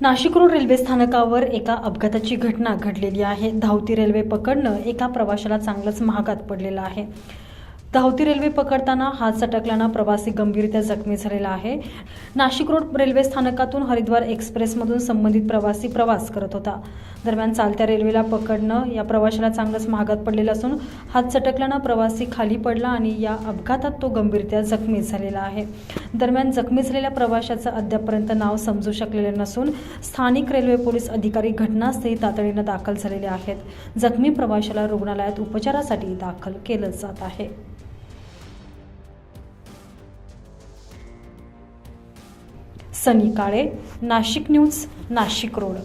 Nashik road railway स्थानकावर एका अपघाताची घटना घडलेली आहे. धावती रेल्वे पकडणं एका प्रवाशाला चांगलंच महागात पडलेलं आहे. धावती रेल्वे पकडताना हात सटकल्यानं प्रवासी गंभीररित्या जखमी झालेला आहे. नाशिक रोड रेल्वे स्थानकातून हरिद्वार एक्सप्रेसमधून संबंधित प्रवासी प्रवास करत होता. दरम्यान चालत्या रेल्वेला पकडणं या प्रवाशाला चांगलंच महागात पडलेलं असून हात चटकल्यानं प्रवासी खाली पडला आणि या अपघातात तो गंभीरत्या जखमी झालेला आहे. दरम्यान जखमी झालेल्या प्रवाशाचं अद्यापर्यंत नाव समजू शकलेलं नसून स्थानिक रेल्वे पोलीस अधिकारी घटनास्थळी तातडीनं दाखल झालेले आहेत. जखमी प्रवाशाला रुग्णालयात उपचारासाठी दाखल केलं जात आहे. Sunny Kale Nashik news Nashik road.